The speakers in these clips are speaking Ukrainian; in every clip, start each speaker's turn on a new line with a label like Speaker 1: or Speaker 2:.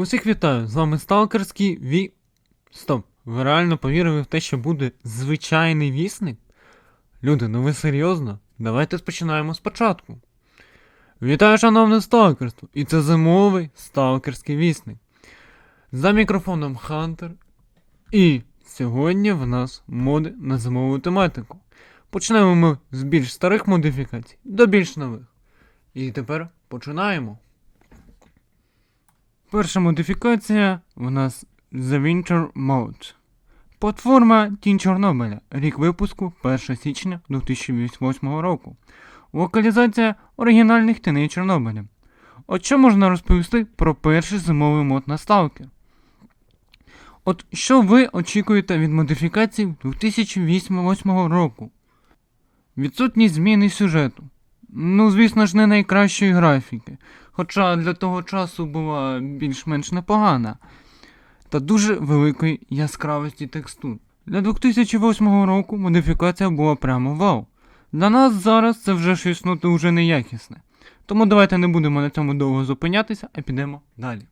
Speaker 1: Усіх вітаю, з вами Сталкерський Ві. Стоп, ви реально повірили в те, що буде звичайний вісник? Люди, ну ви серйозно? Давайте починаємо спочатку. Вітаю, шановне сталкерство! І це зимовий сталкерський вісник. За мікрофоном Хантер. І сьогодні в нас моди на зимову тематику. Почнемо ми з більш старих модифікацій до більш нових. І тепер починаємо. Перша модифікація в нас The Winter Mode. Платформа Тінь Чорнобиля. Рік випуску 1 січня 2008 року. Локалізація оригінальних тіней Чорнобиля. От що можна розповісти про перший зимовий мод на Stalker? От що ви очікуєте від модифікації 2008 року? Відсутність зміни сюжету. Ну, звісно ж, не найкращої графіки хоча для того часу була більш-менш непогана, та дуже великої яскравості текстур. Для 2008 року модифікація була прямо вау. Для нас зараз це вже щось ну, дуже неякісне. Тому давайте не будемо на цьому довго зупинятися, а підемо далі.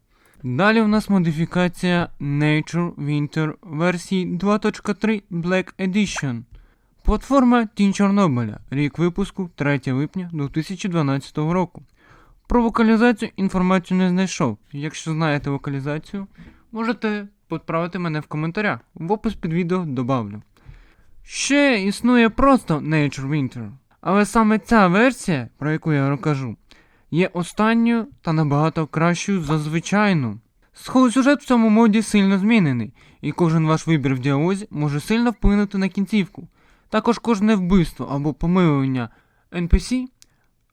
Speaker 1: Далі у нас модифікація Nature Winter версії 2.3 Black Edition. Платформа Тінь Чорнобиля, рік випуску 3 липня 2012 року. Про вокалізацію інформацію не знайшов. Якщо знаєте вокалізацію, можете підправити мене в коментарях. В опис під відео добавлю. Ще існує просто Nature Winter, але саме ця версія, про яку я розкажу, є останньою та набагато кращою за звичайну. Сюжет в цьому моді сильно змінений, і кожен ваш вибір в діалозі може сильно вплинути на кінцівку. Також кожне вбивство або помилування NPC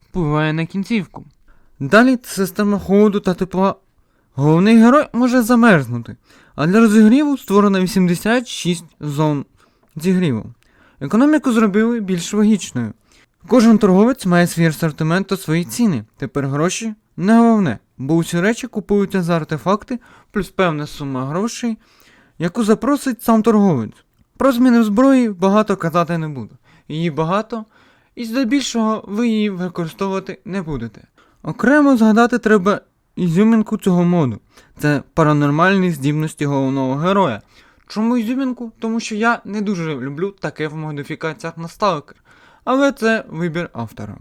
Speaker 1: впливає на кінцівку. Далі система холоду та тепла. Головний герой може замерзнути, а для розігріву створено 86 зон зігріву. Економіку зробили більш логічною. Кожен торговець має свій асортимент та свої ціни. Тепер гроші не головне, бо усі речі купуються за артефакти плюс певна сума грошей, яку запросить сам торговець. Про зміни в зброї багато казати не буду. Її багато, і здебільшого ви її використовувати не будете. Окремо згадати треба ізюмінку цього моду. Це паранормальні здібності головного героя. Чому ізюмінку? Тому що я не дуже люблю таке в модифікаціях на сталкер. Але це вибір автора.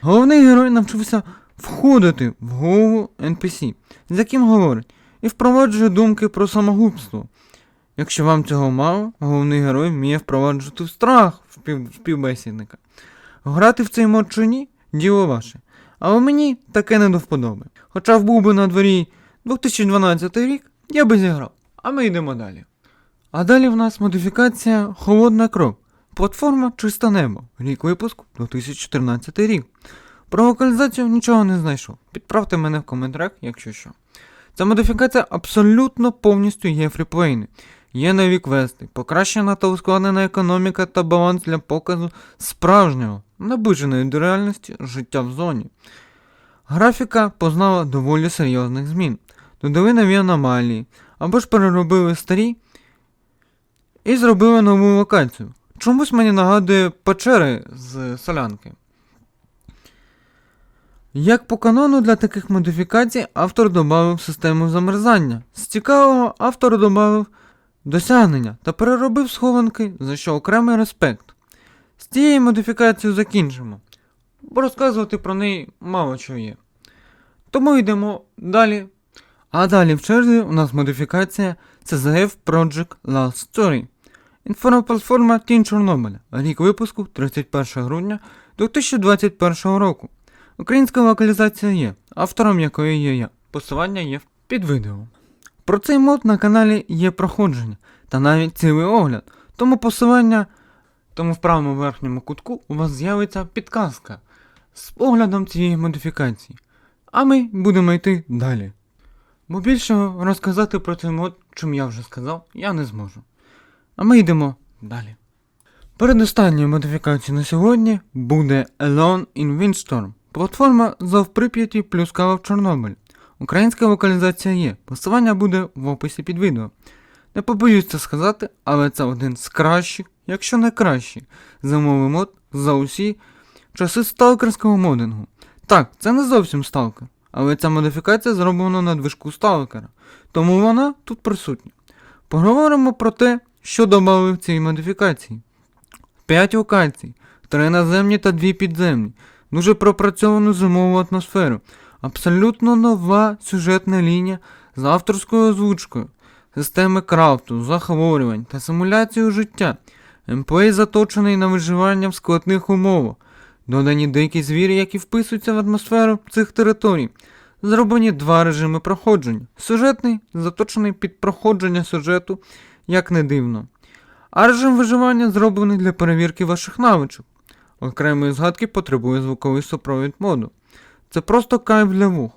Speaker 1: Головний герой навчився входити в голову NPC, з яким говорить, і впроваджує думки про самогубство. Якщо вам цього мало, головний герой вміє впроваджувати страх в спів- співбесідника. Грати в цей мод чи ні діло ваше. Але мені таке не до вподоби. Хоча був би на дворі 2012 рік, я би зіграв. А ми йдемо далі. А далі в нас модифікація Холодна кров. Платформа Чисте небо. Рік випуску 2014 рік. Про локалізацію нічого не знайшов. Підправте мене в коментарях, якщо що. Ця модифікація абсолютно повністю є фріплейни. Є нові квести, покращена та ускладнена економіка та баланс для показу справжнього, наближеної до реальності життя в зоні. Графіка познала доволі серйозних змін. Додали нові аномалії, або ж переробили старі і зробили нову локацію. Чомусь мені нагадує печери з солянки. Як по канону для таких модифікацій автор додав систему замерзання. З цікавого автор додав досягнення та переробив схованки, за що окремий респект. З цією модифікацією закінчимо, бо розказувати про неї мало чого є. Тому йдемо далі. А далі в черзі у нас модифікація CZF Project Last Story. Інформплатформа Тінь Чорнобиля. Рік випуску 31 грудня 2021 року. Українська локалізація є, автором якої є я. Посилання є під відео. Про цей мод на каналі є проходження та навіть цілий огляд, тому посилання, тому в правому верхньому кутку у вас з'явиться підказка з оглядом цієї модифікації. А ми будемо йти далі. Бо більшого розказати про цей мод, чим я вже сказав, я не зможу. А ми йдемо далі. Передостанньою модифікацією на сьогодні буде Alone in Windstorm. Платформа ЗОВ Прип'яті плюс кава в Чорнобиль. Українська локалізація є. Посилання буде в описі під відео. Не побоюсь це сказати, але це один з кращих, якщо не кращий, зимовий мод за усі часи сталкерського модингу. Так, це не зовсім сталкер, але ця модифікація зроблена на движку сталкера, тому вона тут присутня. Поговоримо про те, що додали в цій модифікації. 5 локацій, 3 наземні та 2 підземні, дуже пропрацьовану зимову атмосферу, абсолютно нова сюжетна лінія з авторською озвучкою, системи крафту, захворювань та симуляцію життя. Емплей заточений на виживання в складних умовах, додані дикі звірі, які вписуються в атмосферу цих територій. Зроблені два режими проходження. Сюжетний, заточений під проходження сюжету, як не дивно. А режим виживання зроблений для перевірки ваших навичок. Окремої згадки потребує звуковий супровід моду. Це просто кайф для вух.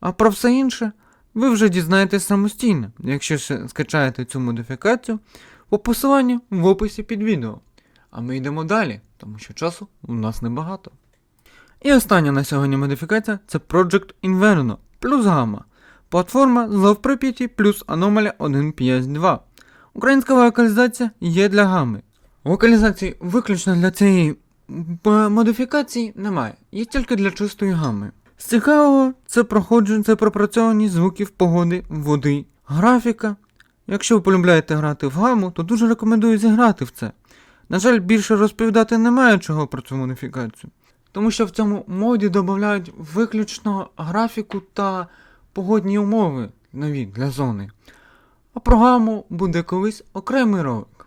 Speaker 1: А про все інше ви вже дізнаєтесь самостійно, якщо скачаєте цю модифікацію по посиланню в описі під відео. А ми йдемо далі, тому що часу у нас небагато. І остання на сьогодні модифікація це Project Inverno плюс Gamma. Платформа Прип'яті плюс Anomaly 1.5.2. Українська локалізація є для гами. Локалізації виключно для цієї м, модифікації немає, є тільки для чистої гами. З цікавого це проходження, це пропрацьовані звуків погоди, води, графіка. Якщо ви полюбляєте грати в гаму, то дуже рекомендую зіграти в це. На жаль, більше розповідати немає чого про цю модифікацію. Тому що в цьому моді додають виключно графіку та погодні умови нові для зони. А про гаму буде колись окремий ролик.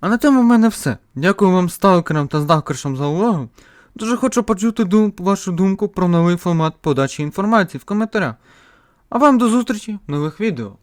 Speaker 1: А на цьому в мене все. Дякую вам сталкерам та здавкершам за увагу. Дуже хочу почути дум, вашу думку про новий формат подачі інформації в коментарях. А вам до зустрічі в нових відео.